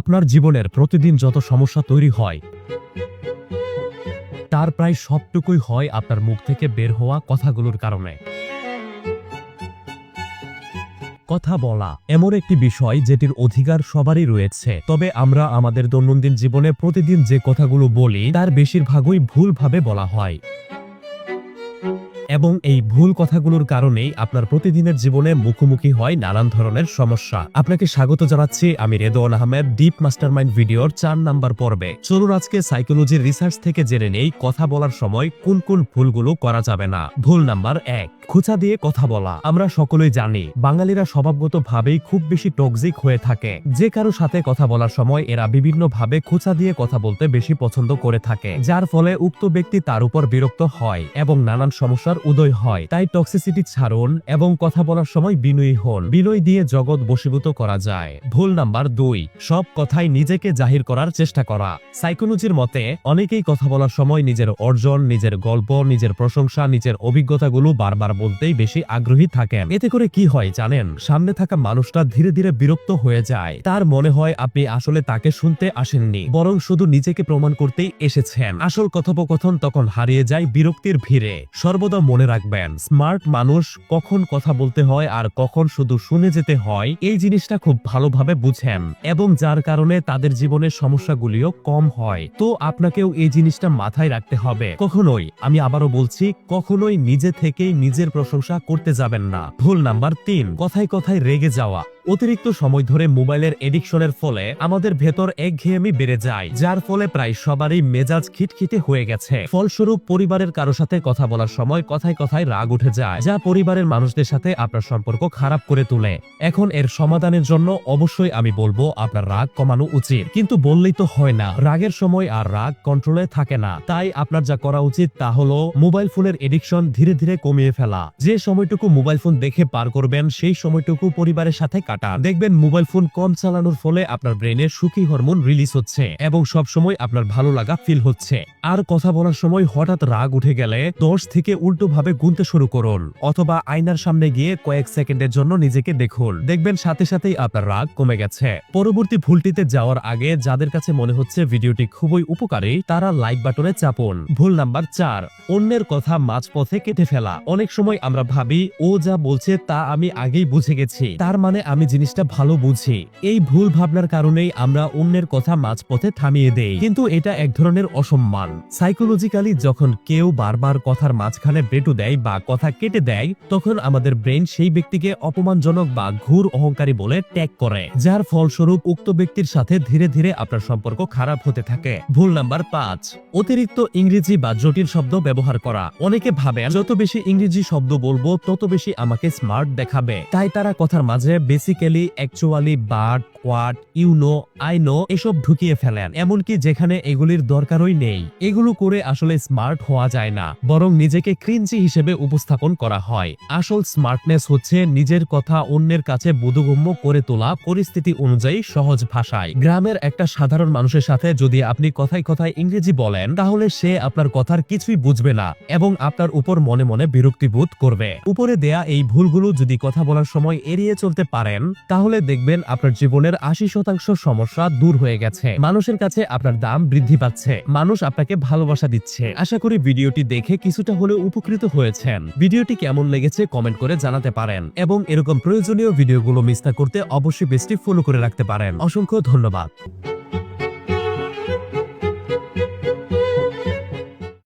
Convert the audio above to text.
আপনার জীবনের প্রতিদিন যত সমস্যা তৈরি হয়, তার প্রায় সবটুকুই হয় আপনার মুখ থেকে বের হওয়া কথাগুলোর কারণে। কথা বলা এমন একটি বিষয় যেটির অধিকার সবারই রয়েছে, তবে আমরা আমাদের দৈনন্দিন জীবনে প্রতিদিন যে কথাগুলো বলি, তার বেশিরভাগই ভুলভাবে বলা হয়। এবং এই ভুল কথাগুলোর কারণেই আপনার প্রতিদিনের জীবনে মুখোমুখি হয় নানান ধরনের সমস্যা। আপনাকে স্বাগত জানাচ্ছি আমি রেদওয়ান আহমেদ ডিপ মাস্টারমাইন্ড ভিডিওর চার নাম্বার পর্বে। চলুন আজকে সাইকোলজির রিসার্চ থেকে জেনে নেই কথা বলার সময় কোন কোন ভুলগুলো করা যাবে না। ভুল নাম্বার এক, খোঁচা দিয়ে কথা বলা। আমরা সকলেই জানি, বাঙালিরা স্বভাবগত ভাবেই খুব বেশি টক্সিক হয়ে থাকে। যে কারও সাথে কথা বলার সময় এরা বিভিন্ন ভাবে খোঁচা দিয়ে কথা বলতে বেশি পছন্দ করে থাকে, যার ফলে উক্ত ব্যক্তি তার উপর বিরক্ত হয় এবং নানান সমস্যার উদয় হয়, তাই টক্সিসিটি ছাড়ুন এবং কথা বলার সময় বিনয়ী হন। বিনয় দিয়ে জগৎ বশীভূত করা যায়। ভুল নাম্বার দুই, সব কথাই নিজেকে জাহির করার চেষ্টা করা। সাইকোলজির মতে, অনেকেই কথা বলার সময় নিজের অর্জন, নিজের গল্প, নিজের প্রশংসা, নিজের অভিজ্ঞতাগুলো বারবার বলতেই বেশি আগ্রহী থাকেন। এতে করে কি হয় জানেন? সামনে থাকা মানুষটা ধীরে ধীরে বিরক্ত হয়ে যায়। তার মনে হয় আপনি আসলে তাকে শুনতে আসেননি, বরং শুধু নিজেকে প্রমাণ করতেই এসেছেন। আসল কথোপকথন তখন হারিয়ে যায় বিরক্তির ভিড়ে। সর্বদা মনে রাখবেন স্মার্ট মানুষ কখন কথা বলতে হয় আর কখন শুধু শুনে যেতে হয়, এই জিনিসটা খুব ভালোভাবে বুঝেন এবং যার কারণে তাদের জীবনের সমস্যাগুলিও কম হয়। তো আপনাকেও এই জিনিসটা মাথায় রাখতে হবে। কখনোই, আমি আবারও বলছি, কখনোই নিজে থেকেই নিজের প্রশংসা করতে যাবেন না। ভুল নাম্বার তিন, কথায় কথায় রেগে যাওয়া। অতিরিক্ত সময় ধরে মোবাইলের এডিকশনের ফলে আমাদের ভেতর একঘেয়েমি বেড়ে যায়, যার ফলে প্রায় সবারই মেজাজ খিটখিটে হয়ে গেছে। ফলস্বরূপ পরিবারের কারও সাথে কথা বলার সময় কথায় কথায় রাগ উঠে যায়, যা পরিবারের মানুষদের সাথে আপনার সম্পর্ক খারাপ করে তোলে। এখন এর সমাধানের জন্য অবশ্যই আমি বলব, আপনার রাগ কমানো উচিত। কিন্তু বললেই তো হয় না, রাগের সময় আর রাগ কন্ট্রোলে থাকে না। তাই আপনার যা করা উচিত তা হলো মোবাইল ফোনের এডিকশন ধীরে ধীরে কমিয়ে ফেলা। যে সময়টুকু মোবাইল ফোন দেখে পার করবেন, সেই সময়টুকু পরিবারের সাথে কাটান দেখবেন মোবাইল ফোন কম চালানোর ফলে আপনার ব্রেনে সুখী হরমোন রিলিজ হচ্ছে এবং সব সময় আপনার ভালো লাগা ফিল হচ্ছে। আর কথা বলার সময় হঠাৎ রাগ উঠে গেলে দশ থেকে উল্টো ভাবে গুনতে শুরু করুন, অথবা আয়নার সামনে গিয়ে কয়েক সেকেন্ডের জন্য নিজেকে দেখুন। দেখবেন সাথে সাথেই আপনার রাগ কমে গেছে। পরবর্তী ভুলটিতে যাওয়ার আগে যাদের কাছে মনে হচ্ছে ভিডিওটি খুবই উপকারী, তারা লাইক বাটনে চাপুন। ভুল নাম্বার চার, অন্যের কথা মাঝপথে কেটে ফেলা। অনেক সময় আমরা ভাবি, ও যা বলছে তা আমি আগেই বুঝে গেছি। তার মানে আমি জিনিসটা ভালো বুঝি। এই ভুল ভাবনার কারণেই আমরা অন্যের কথা মাঝপথে থামিয়ে দেই। কিন্তু এটা এক ধরনের অসম্মান। সাইকোলজিক্যালি যখন কেউ বারবার কথার মাঝখানে ব্রেটু দেয় বা কথা কেটে দেয়, তখন আমাদের ব্রেন সেই ব্যক্তিকে অপমানজনক বা ঘুর অহংকারী বলে ট্যাগ করে। যার ফলস্বরূপ উক্ত ব্যক্তির সাথে ধীরে ধীরে আপনার সম্পর্ক খারাপ হতে থাকে। ভুল নাম্বার পাঁচ, অতিরিক্ত ইংরেজি বা জটিল শব্দ ব্যবহার করা। অনেকে ভাবে যত বেশি ইংরেজি শব্দ বলব, তত বেশি আমাকে স্মার্ট দেখাবে। তাই তারা কথার মাঝে basically actually board actually but quote you know I know এসব ঢুকিয়ে ফেলেন। এমনকি যেখানে এগুলির দরকারই নেই। এগুলো করে আসলে স্মার্ট হওয়া যায় না। বরং নিজেকে ক্রিঞ্চি হিসেবে উপস্থাপন করা হয়। আসল স্মার্টনেস হচ্ছে নিজের কথা অন্যের কাছে বোধগম্য করে তোলা পরিস্থিতি অনুযায়ী সহজ ভাষায়। গ্রামের একটা সাধারণ মানুষের সাথে যদি আপনি কথায় কথায় ইংরেজি বলেন, তাহলে সে আপনার কথার কিছুই বুঝবে না এবং আপনার উপর মনে মনে বিরক্তিবোধ করবে। উপরে দেয়া এই ভুলগুলো যদি কথা বলার সময় এড়িয়ে চলতে পারেন, তাহলে দেখবেন আপনার জীবনের আশি শতাংশ সমস্যা দূর হয়ে গেছে। মানুষের কাছে আপনার দাম বৃদ্ধি পাচ্ছে। মানুষ আপনাকে ভালোবাসা দিচ্ছে। আশা করি ভিডিওটি দেখে কিছুটা হলেও উপকৃত হয়েছেন। ভিডিওটি কেমন লেগেছে কমেন্ট করে জানাতে পারেন এবং এরকম প্রয়োজনীয় ভিডিওগুলো মিস না করতে অবশ্যই পেজটি ফলো করে রাখতে পারেন। অসংখ্য ধন্যবাদ।